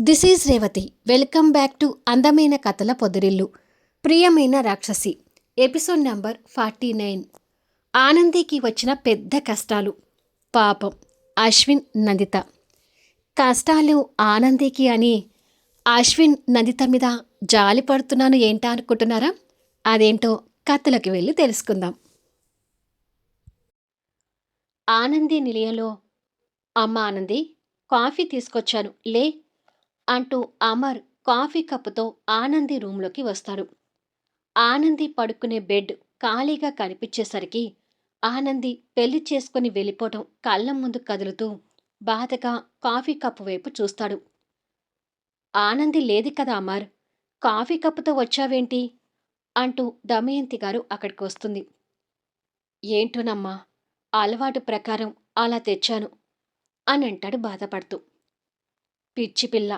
This is Revathi. Welcome back to అందమైన కథల పొదిరిల్లు. ప్రియమైన రాక్షసి ఎపిసోడ్ నంబర్ ఫార్టీ నైన్. ఆనందికి వచ్చిన పెద్ద కష్టాలు. పాపం. అశ్విన్ నందిత. కష్టాలు ఆనందికి అని అశ్విన్ నందిత మీద జాలి పడుతున్నాను ఏంటా అనుకుంటున్నారా? అదేంటో కథలకు వెళ్ళి తెలుసుకుందాం. ఆనంది నిలయంలో అమ్మ ఆనంది కాఫీ తీసుకొచ్చాను. లే అంటూ అమర్ కాఫీ కప్పుతో ఆనంది రూంలోకి వస్తాడు. ఆనంది పడుకునే బెడ్ ఖాళీగా కనిపించేసరికి ఆనంది పెళ్ళి చేసుకుని వెళ్ళిపోవటం కళ్ళ ముందు కదులుతూ బాధగా కాఫీ కప్పు వైపు చూస్తాడు. ఆనంది లేదు కదా అమర్ కాఫీ కప్పుతో వచ్చావేంటి? అంటూ దమయంతి గారు అక్కడికి వస్తుంది. ఏంటోనమ్మా అలవాటు ప్రకారం అలా తెచ్చాను అని అంటాడు బాధపడుతూ. పిచ్చి పిల్ల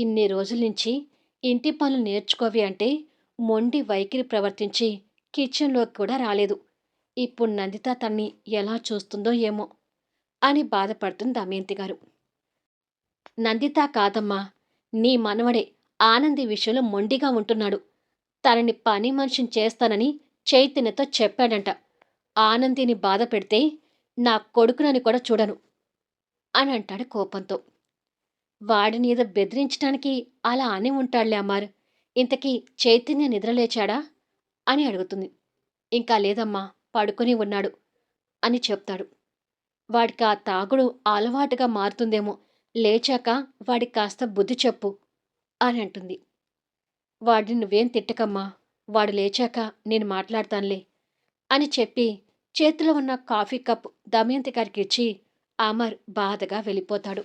ఇన్ని రోజుల నుంచి ఇంటి పనులు నేర్చుకోవి అంటే మొండి వైఖరి ప్రవర్తించి కిచెన్లోకి కూడా రాలేదు. ఇప్పుడు నందిత తన్ని ఎలా చూస్తుందో ఏమో అని బాధపడుతుంది దమయంతి గారు. నందిత కాదమ్మా నీ మనవడే ఆనంది విషయంలో మొండిగా ఉంటున్నాడు. తనని పని మనిషిని చేస్తానని చైతన్యతో చెప్పాడంట. ఆనందిని బాధ పెడితే నా కొడుకునని కూడా చూడను అని అంటాడు కోపంతో. వాడిని ఏదో బెదిరించడానికి అలా అని ఉంటాడులే అమ్మారు. ఇంతకీ చైతన్య నిద్రలేచాడా అని అడుగుతుంది. ఇంకా లేదమ్మా పడుకొని ఉన్నాడు అని చెప్తాడు. వాడికి ఆ తాగుడు అలవాటుగా మారుతుందేమో లేచాక వాడికి కాస్త బుద్ధి చెప్పు అని అంటుంది. వాడిని నువ్వేం తిట్టకమ్మా వాడు లేచాక నేను మాట్లాడతానులే అని చెప్పి చేతిలో ఉన్న కాఫీ కప్ దమయంతి గారికి ఇచ్చి అమర్ బాధగా వెళ్ళిపోతాడు.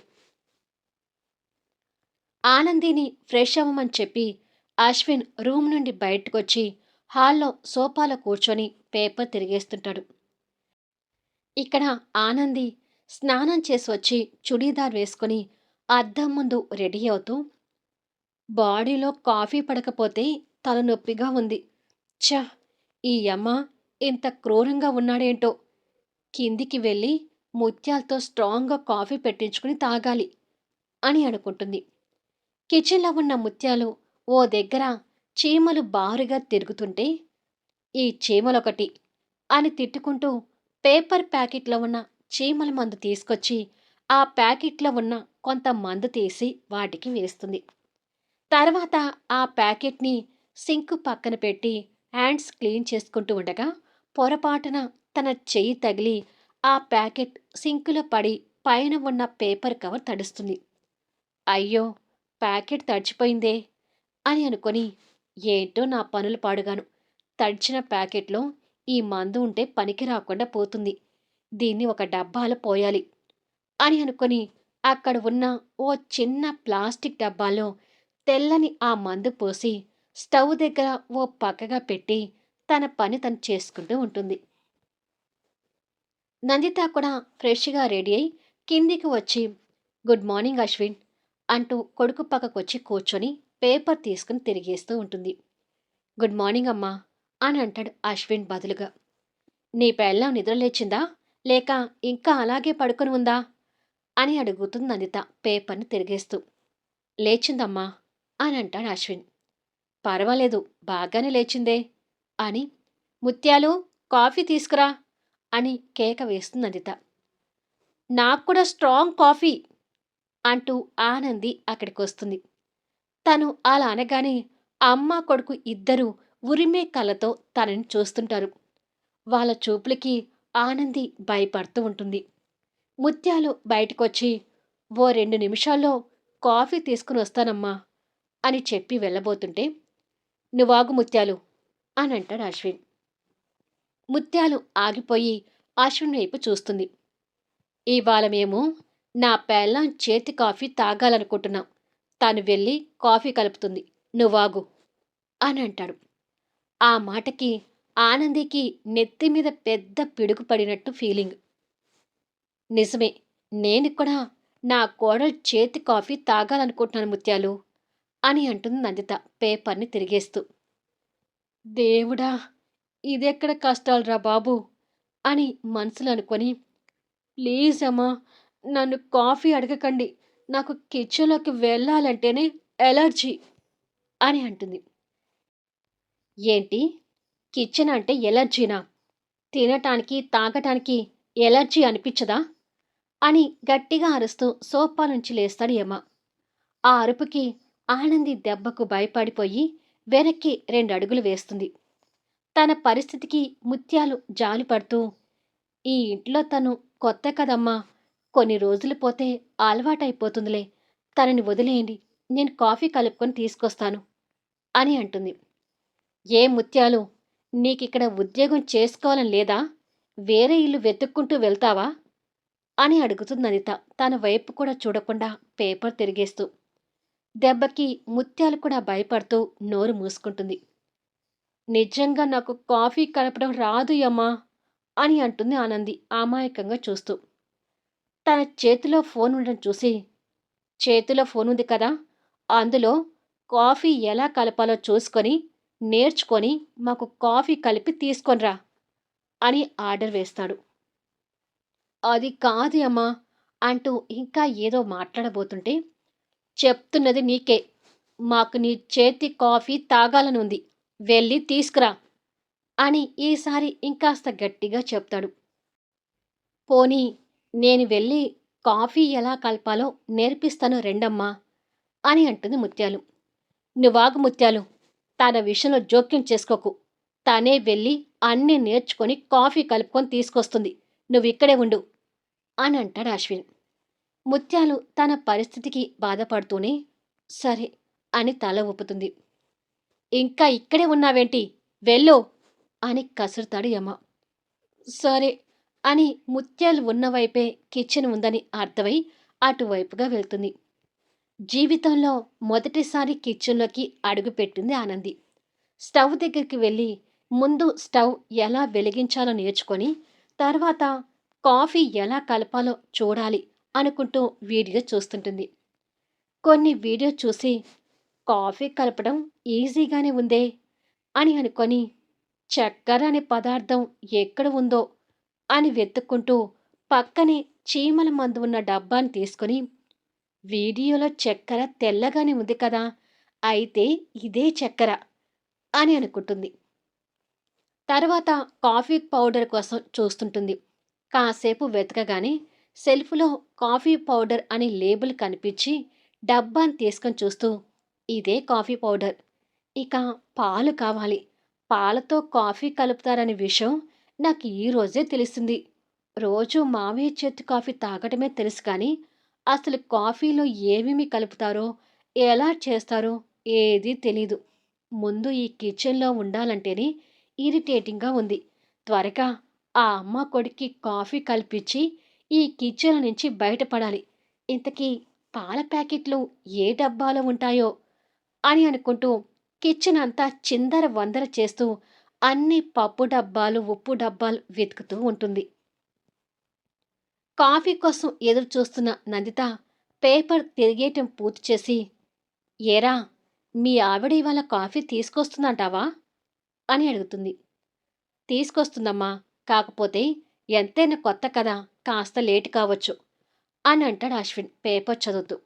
ఆనందిని ఫ్రెష్ అవ్వమని చెప్పి అశ్విన్ రూమ్ నుండి బయటకొచ్చి హాల్లో సోఫాలో కూర్చొని పేపర్ తిరిగేస్తుంటాడు. ఇక్కడ ఆనంది స్నానం చేసి వచ్చి చుడీదార్ వేసుకొని అద్దం ముందు రెడీ అవుతూ బాడీలో కాఫీ పడకపోతే తలనొప్పిగా ఉంది. ఛ! ఈ అమ్మ ఇంత క్రూరంగా ఉన్నాడేంటో. కిందికి వెళ్ళి ముత్యాలతో స్ట్రాంగ్గా కాఫీ పెట్టించుకుని తాగాలి అని అనుకుంటుంది. కిచెన్లో ఉన్న ముత్యాలు ఓ దగ్గర చీమలు బారుగా తిరుగుతుంటే ఈ చీమలొకటి అని తిట్టుకుంటూ పేపర్ ప్యాకెట్లో ఉన్న చీమల మందు తీసుకొచ్చి ఆ ప్యాకెట్లో ఉన్న కొంత మందు తీసి వాటికి వేస్తుంది. తర్వాత ఆ ప్యాకెట్ని సింక్ పక్కన పెట్టి హ్యాండ్స్ క్లీన్ చేసుకుంటూ ఉండగా పొరపాటున తన చెయ్యి తగిలి ఆ ప్యాకెట్ సింకులో పడి పైన ఉన్న పేపర్ కవర్ తడుస్తుంది. అయ్యో! ప్యాకెట్ తడిచిపోయిందే అని అనుకొని ఏంటో నా పనులు పాడుగాను. తడిచిన ప్యాకెట్లో ఈ మందు ఉంటే పనికి రాకుండా పోతుంది. దీన్ని ఒక డబ్బాలో పోయాలి అని అనుకొని అక్కడ ఉన్న ఓ చిన్న ప్లాస్టిక్ డబ్బాలో తెల్లని ఆ మందు పోసి స్టవ్ దగ్గర ఓ పక్కగా పెట్టి తన పని తను చేసుకుంటూ ఉంటుంది. నందిత కూడా ఫ్రెష్గా రెడీ అయి కిందికి వచ్చి గుడ్ మార్నింగ్ అశ్విన్. అంటూ కొడుకు పక్కకొచ్చి కూర్చొని పేపర్ తీసుకుని తిరిగేస్తూ ఉంటుంది. గుడ్ మార్నింగ్ అమ్మా అని అంటాడు అశ్విన్ బదులుగా. నీ పెళ్ళం నిద్రలేచిందా లేక ఇంకా అలాగే పడుకొని ఉందా? అని అడుగుతుంది నందిత పేపర్ని తిరిగేస్తూ. లేచిందమ్మా అని అంటాడు అశ్విన్. పర్వాలేదు బాగానే లేచిందే అని. ముత్యాలు కాఫీ తీసుకురా అని కేక వేస్తుంది నందిత. నాకు కూడా స్ట్రాంగ్ కాఫీ అంటూ ఆనంది అక్కడికి వస్తుంది తను అలా అనగానే అమ్మ కొడుకు ఇద్దరూ ఉరిమే కళ్ళతో తనని చూస్తుంటారు. వాళ్ళ చూపులకి ఆనంది భయపడుతూ ఉంటుంది. ముత్యాలు బయటకొచ్చి ఓ రెండు నిమిషాల్లో కాఫీ తీసుకుని వస్తానమ్మా అని చెప్పి వెళ్ళబోతుంటే నువ్వాగు ముత్యాలు అని అంటాడు అశ్విన్. ముత్యాలు ఆగిపోయి అశ్విన్ వైపు చూస్తుంది. ఇవాళ మేము నా పెళ్ళం చేతి కాఫీ తాగాలనుకుంటున్నాం. తాను వెళ్ళి కాఫీ కలుపుతుంది. నువ్వాగు అని అంటాడు. ఆ మాటకి ఆనందికి నెత్తి మీద పెద్ద పిడుగు పడినట్టు ఫీలింగ్. నిజమే నేను కూడా నా కోడలు చేతి కాఫీ తాగాలనుకుంటున్నాను ముత్యాలు అని అంటుంది నందిత పేపర్ని తిరిగేస్తూ. దేవుడా ఇదెక్కడ కష్టాలురా బాబు అని మనసులో అనుకొని ప్లీజ్ అమ్మా నన్ను కాఫీ అడగకండి నాకు కిచెన్‌లోకి వెళ్ళాలంటేనే ఎలర్జీ అని అంటుంది. ఏంటి? కిచెన్ అంటే ఎలర్జీనా? తినటానికి, తాగటానికి ఎలర్జీ అనిపించదా అని గట్టిగా అరుస్తూ సోఫా నుంచి లేస్తాడు యమ. ఆ అరుపుకి ఆనంది దెబ్బకు భయపడిపోయి వెనక్కి రెండు అడుగులు వేస్తుంది. తన పరిస్థితికి ముత్యాలు జాలిపడుతూ ఈ ఇంట్లో తను కొత్త కదమ్మా! కొన్ని రోజులు పోతే అలవాటైపోతుందిలే. తనని వదిలేయండి. నేను కాఫీ కలుపుకొని తీసుకొస్తాను అని అంటుంది. ఏ ముత్యాలు నీకిక్కడ ఉద్యోగం చేసుకోవాలని లేదా? వేరే ఇల్లు వెతుక్కుంటూ వెళ్తావా? అని అడుగుతుంది అనిత తన వైపు కూడా చూడకుండా పేపర్ తిరిగేస్తూ. దెబ్బకి ముత్యాలు కూడా భయపడుతూ నోరు మూసుకుంటుంది. నిజంగా నాకు కాఫీ కలపడం రాదు అమ్మా అని అంటుంది ఆనంది అమాయకంగా చూస్తూ. తన చేతిలో ఫోన్ ఉండడం చూసి చేతిలో ఫోన్ ఉంది కదా అందులో కాఫీ ఎలా కలపాలో చూసుకొని నేర్చుకొని మాకు కాఫీ కలిపి తీసుకొనిరా అని ఆర్డర్ వేస్తాడు. అది కాదు అమ్మా అంటూ ఇంకా ఏదో మాట్లాడబోతుంటే చెప్తున్నది నీకే. మాకు నీ చేతి కాఫీ తాగాలని ఉంది. వెళ్ళి తీసుకురా అని ఈసారి ఇంకాస్త గట్టిగా చెప్తాడు. పోనీ నేను వెళ్ళి కాఫీ ఎలా కలపాలో నేర్పిస్తాను రెండమ్మా అని అంటుంది ముత్యాలు. నువ్వాగు ముత్యాలు తన విషయంలో జోక్యం చేసుకోకు. తనే వెళ్ళి అన్నీ నేర్చుకొని కాఫీ కలుపుకొని తీసుకొస్తుంది. నువ్వు ఇక్కడే ఉండు అని అంటాడు అశ్విన్. ముత్యాలు తన పరిస్థితికి బాధపడుతూనే సరే అని తల ఊపుతుంది. ఇంకా ఇక్కడే ఉన్నావేంటి? వెళ్ళు అని కసురుతాడు యమ. సరే అని ముత్యాలు ఉన్నవైపే కిచెన్ ఉందని అర్థమై అటువైపుగా వెళ్తుంది. జీవితంలో మొదటిసారి కిచెన్లోకి అడుగుపెట్టింది ఆనంది. స్టవ్ దగ్గరికి వెళ్ళి ముందు స్టవ్ ఎలా వెలిగించాలో నేర్చుకొని తర్వాత కాఫీ ఎలా కలపాలో చూడాలి అనుకుంటూ వీడియో చూస్తుంటుంది. కొన్ని వీడియో చూసి కాఫీ కలపడం ఈజీగానే ఉందే అని అనుకొని చక్కెర అనే పదార్థం ఎక్కడ ఉందో అని వెతుక్కుంటూ పక్కనే చీమల మందు ఉన్న డబ్బాని తీసుకొని వీడియోలో చక్కెర తెల్లగానే ఉంది కదా అయితే ఇదే చక్కెర అని అనుకుంటుంది. తర్వాత కాఫీ పౌడర్ కోసం చూస్తుంటుంది. కాసేపు వెతకగానే సెల్ఫ్లో కాఫీ పౌడర్ అని లేబుల్ కనిపించి డబ్బాని తీసుకొని చూస్తూ ఇదే కాఫీ పౌడర్. ఇక పాలు కావాలి. పాలతో కాఫీ కలుపుతారనే విషయం నాకు ఈరోజే తెలిసింది. రోజు మావయ్య చేతి కాఫీ తాగటమే తెలుసు కానీ అసలు కాఫీలో ఏమేమి కలుపుతారో ఎలా చేస్తారో ఏదీ తెలీదు. ముందు ఈ కిచెన్లో ఉండాలంటేనే ఇరిటేటింగ్గా ఉంది. త్వరగా ఆ అమ్మ కొడుక్కి కాఫీ కల్పించి ఈ కిచెన్ నుంచి బయటపడాలి. ఇంతకీ పాల ప్యాకెట్లు ఏ డబ్బాలో ఉంటాయో అని అనుకుంటూ కిచెన్ అంతా చిందర వందర చేస్తూ అన్ని పప్పు డబ్బాలు ఉప్పు డబ్బాలు వెతుకుతూ ఉంటుంది. కాఫీ కోసం ఎదురు చూస్తున్న నందిత పేపర్ తిరిగేయటం పూర్తి చేసి ఏరా మీ ఆవిడ ఇవాళ కాఫీ తీసుకొస్తుందంటావా? అని అడుగుతుంది. తీసుకొస్తుందమ్మా కాకపోతే ఎంతైనా కొత్త కదా కాస్త లేట్ కావచ్చు అని అంటాడు అశ్విన్ పేపర్ చదువుతూ.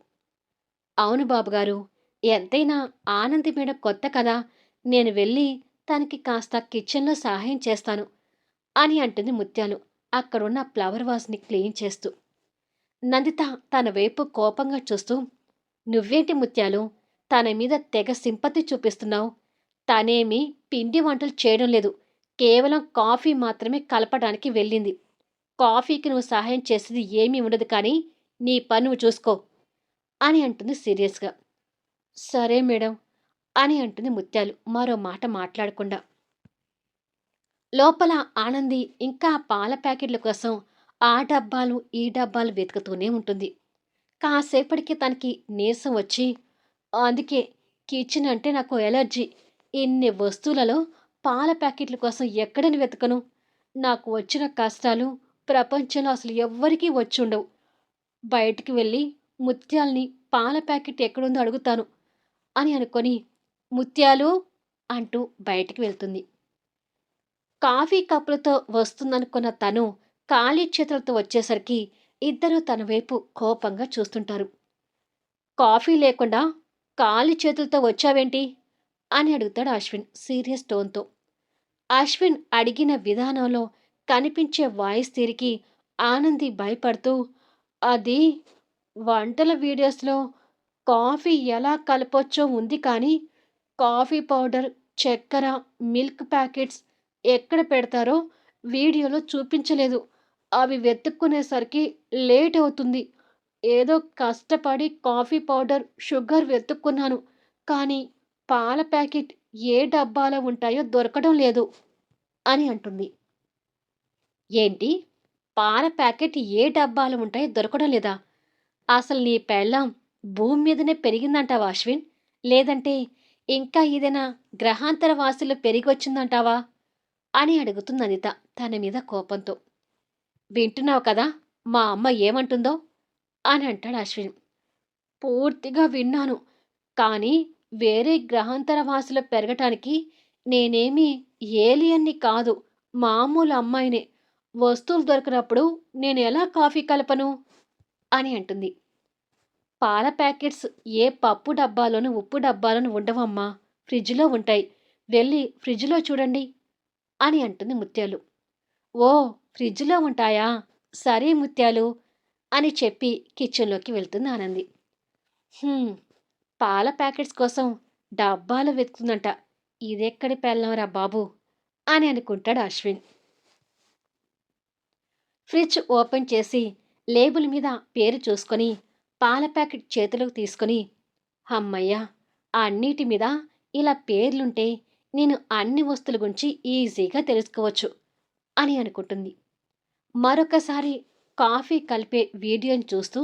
అవును బాబుగారు ఎంతైనా ఆనంది మీద కొత్త కదా నేను వెళ్ళి తనకి కాస్త కిచెన్లో సహాయం చేస్తాను అని అంటుంది ముత్యాలు అక్కడున్న ఫ్లవర్ వాజ్ని క్లీన్ చేస్తూ. నందిత తన వైపు కోపంగా చూస్తూ నువ్వేంటి ముత్యాలు? తన మీద తెగ సింపతి చూపిస్తున్నావు. తనేమి పిండి వంటలు చేయడం లేదు. కేవలం కాఫీ మాత్రమే కలపడానికి వెళ్ళింది. కాఫీకి నువ్వు సహాయం చేసేది ఏమీ ఉండదు కానీ నీ పని నువ్వు చూసుకో అని అంటుంది సీరియస్గా. సరే మేడం అని అంటుంది ముత్యాలు. మరో మాట మాట్లాడకుండా. లోపల ఆనంది ఇంకా పాల ప్యాకెట్ల కోసం ఆ డబ్బాలు ఈ డబ్బాలు వెతుకుతూనే ఉంటుంది. కాసేపటికి తనకి నీరసం వచ్చి అందుకే కిచెన్ అంటే నాకు ఎలర్జీ. ఇన్ని వస్తువులలో పాల ప్యాకెట్ల కోసం ఎక్కడని వెతకను. నాకు వచ్చిన కష్టాలు ప్రపంచంలో అసలు ఎవ్వరికీ వచ్చి ఉండవు. బయటికి వెళ్ళి ముత్యాల్ని పాల ప్యాకెట్ ఎక్కడుందో అడుగుతాను అని అనుకొని ముత్యాలు అంటూ బయటికి వెళ్తుంది. కాఫీ కప్పులతో వస్తుందనుకున్న తను ఖాళీ చేతులతో వచ్చేసరికి ఇద్దరూ తన వైపు కోపంగా చూస్తుంటారు. కాఫీ లేకుండా ఖాళీ చేతులతో వచ్చావేంటి? అని అడుగుతాడు అశ్విన్ సీరియస్ టోన్తో. అశ్విన్ అడిగిన విధానంలో కనిపించే వాయిస్ తీరికి ఆనంది భయపడుతూ అది వంటల వీడియోస్లో కాఫీ ఎలా కలపొచ్చో ఉంది కానీ కాఫీ పౌడర్ చక్కెర మిల్క్ ప్యాకెట్స్ ఎక్కడ పెడతారో వీడియోలో చూపించలేదు. అవి వెతుక్కునేసరికి లేట్ అవుతుంది. ఏదో కష్టపడి కాఫీ పౌడర్ షుగర్ వెతుక్కున్నాను. కానీ పాల ప్యాకెట్ ఏ డబ్బాలో ఉంటాయో దొరకడం లేదు అని అంటుంది. ఏంటి? పాల ప్యాకెట్ ఏ డబ్బాలో ఉంటాయో దొరకడం లేదా? అసలు నీ పెళ్ళం భూమి మీదనే పెరిగిందంటావా అశ్విన్? లేదంటే ఇంకా ఏదైనా గ్రహాంతర వాసులు పెరిగొచ్చిందంటావా? అని అడుగుతుంది అనిత తన మీద కోపంతో. వింటున్నావు కదా మా అమ్మ ఏమంటుందో? అని అంటాడు అశ్విన్. పూర్తిగా విన్నాను కానీ వేరే గ్రహాంతర వాసులు పెరగటానికి నేనేమీ ఏలియన్ని కాదు మామూలు అమ్మాయినే. వస్తువులు దొరికినప్పుడు నేను ఎలా కాఫీ కలపను? అని అంటుంది. పాల ప్యాకెట్స్ ఏ పప్పు డబ్బాలోనూ ఉప్పు డబ్బాలోనూ ఉండవమ్మా. ఫ్రిడ్జ్లో ఉంటాయి. వెళ్ళి ఫ్రిడ్జ్లో చూడండి అని అంటుంది ముత్యాలు. ఓ ఫ్రిడ్జ్లో ఉంటాయా? సరే ముత్యాలు అని చెప్పి కిచెన్లోకి వెళ్తుంది ఆనంది. పాల ప్యాకెట్స్ కోసం డబ్బాలు వెతుకుతుందంట. ఇదెక్కడి పెళ్ళంరా బాబు అని అనుకుంటాడు అశ్విన్. ఫ్రిడ్జ్ ఓపెన్ చేసి లేబుల్ మీద పేరు చూసుకొని పాల ప్యాకెట్ చేతిలోకి తీసుకొని అమ్మయ్య అన్నిటి మీద ఇలా పేర్లుంటే నేను అన్ని వస్తువుల గురించి ఈజీగా తెలుసుకోవచ్చు అని అనుకుంటుంది. మరొకసారి కాఫీ కలిపే వీడియోని చూస్తూ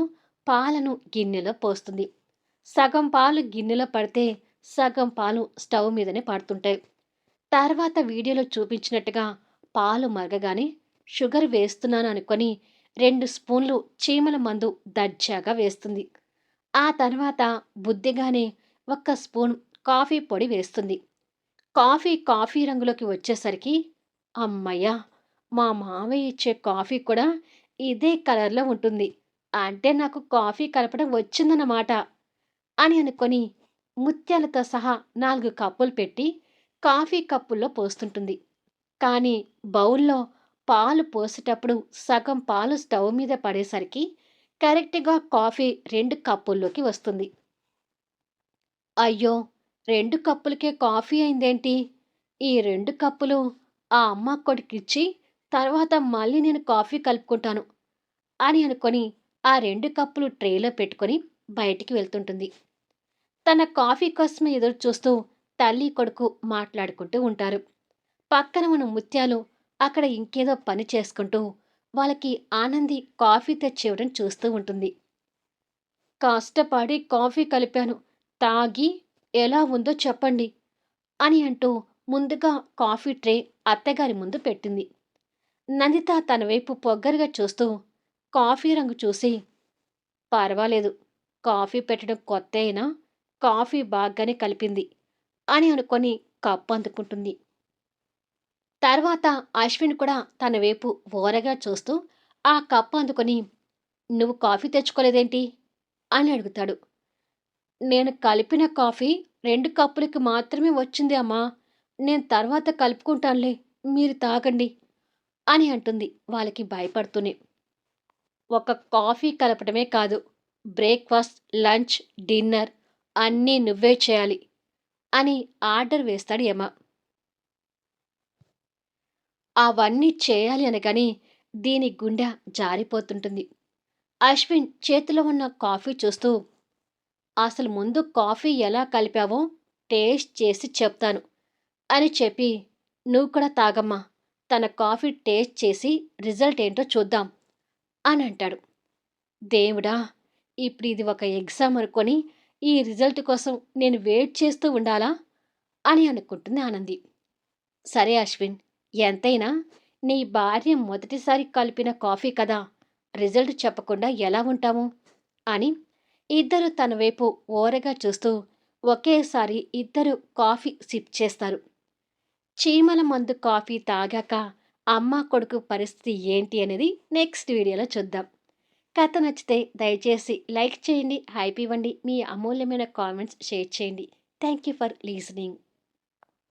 పాలను గిన్నెలో పోస్తుంది. సగం పాలు గిన్నెలో పడితే సగం పాలు స్టవ్ మీదనే పడుతుంటాయి. తర్వాత వీడియోలో చూపించినట్టుగా పాలు మరగగానే షుగర్ వేస్తున్నాను అనుకొని రెండు స్పూన్లు చీమల మందు దర్జాగా వేస్తుంది. ఆ తర్వాత బుద్ధిగానే ఒక్క స్పూన్ కాఫీ పొడి వేస్తుంది. కాఫీ కాఫీ రంగులోకి వచ్చేసరికి అమ్మయ్య మా మామయ్య ఇచ్చే కాఫీ కూడా ఇదే కలర్లో ఉంటుంది. అంటే నాకు కాఫీ కలపడం వచ్చిందన్నమాట అని అనుకొని ముత్యాలతో సహా నాలుగు కప్పులు పెట్టి కాఫీ కప్పుల్లో పోస్తుంటుంది. కానీ బౌల్లో పాలు పోసేటప్పుడు సగం పాలు స్టవ్ మీద పడేసరికి కరెక్ట్గా కాఫీ రెండు కప్పుల్లోకి వస్తుంది. అయ్యో! రెండు కప్పులకే కాఫీ అయిందేంటి? ఈ రెండు కప్పులు ఆ అమ్మ కొడుకిచ్చి తర్వాత మళ్ళీ నేను కాఫీ కలుపుకుంటాను అని అనుకొని ఆ రెండు కప్పులు ట్రేలో పెట్టుకొని బయటికి వెళ్తుంటుంది. తన కాఫీ కోసమే ఎదురు చూస్తూ తల్లి కొడుకు మాట్లాడుకుంటూ ఉంటారు. పక్కన ఉన్న ముత్యాలు అక్కడ ఇంకేదో పని చేసుకుంటూ వాళ్ళకి ఆనంది కాఫీ తెచ్చివ్వడం చూస్తూ ఉంటుంది. కష్టపడి కాఫీ కలిపాను. తాగి ఎలా ఉందో చెప్పండి అని అంటూ ముందుగా కాఫీ ట్రే అత్తగారి ముందు పెట్టింది. నందిత తన వైపు పొగ్గరగా చూస్తూ కాఫీ రంగు చూసి పర్వాలేదు. కాఫీ పెట్టడం కొత్త అయినా కాఫీ బాగానే కలిపింది అని అనుకొని కప్పు అందుకుంటుంది. తర్వాత అశ్విన్ కూడా తన వైపు ఓరగా చూస్తూ ఆ కప్పు అందుకొని నువ్వు కాఫీ తెచ్చుకోలేదేంటి? అని అడుగుతాడు. నేను కలిపిన కాఫీ రెండు కప్పులకి మాత్రమే వచ్చింది అమ్మా. నేను తర్వాత కలుపుకుంటానులే. మీరు తాగండి అని అంటుంది వాళ్ళకి భయపడుతూనే. ఒక కాఫీ కలపడమే కాదు బ్రేక్ఫాస్ట్ లంచ్ డిన్నర్ అన్నీ నువ్వే చేయాలి అని ఆర్డర్ వేస్తాడు యమ. అవన్నీ చేయాలి అనగాని దీని గుండె జారిపోతుంటుంది. అశ్విన్ చేతిలో ఉన్న కాఫీ చూస్తూ అసలు ముందు కాఫీ ఎలా కలిపావో టేస్ట్ చేసి చెప్తాను అని చెప్పి నువ్వు కూడా తాగమ్మా తన కాఫీ టేస్ట్ చేసి రిజల్ట్ ఏంటో చూద్దాం అని అంటాడు. దేవుడా ఇప్పుడు ఇది ఒక ఎగ్జామ్ అనుకొని ఈ రిజల్ట్ కోసం నేను వెయిట్ చేస్తూ ఉండాలా? అని అనుకుంటుంది ఆనంది. సరే అశ్విన్ ఎంతైనా నీ భార్య మొదటిసారి కలిపిన కాఫీ కదా రిజల్ట్ చెప్పకుండా ఎలా ఉంటాము అని ఇద్దరు తన వైపు ఓరగా చూస్తూ ఒకేసారి ఇద్దరు కాఫీ సిప్ చేస్తారు. చీమల మందు కాఫీ తాగాక అమ్మ కొడుకు పరిస్థితి ఏంటి అనేది నెక్స్ట్ వీడియోలో చూద్దాం. కథ నచ్చితే దయచేసి లైక్ చేయండి హైప్ ఇవ్వండి మీ అమూల్యమైన కామెంట్స్ షేర్ చేయండి. Thank you for listening.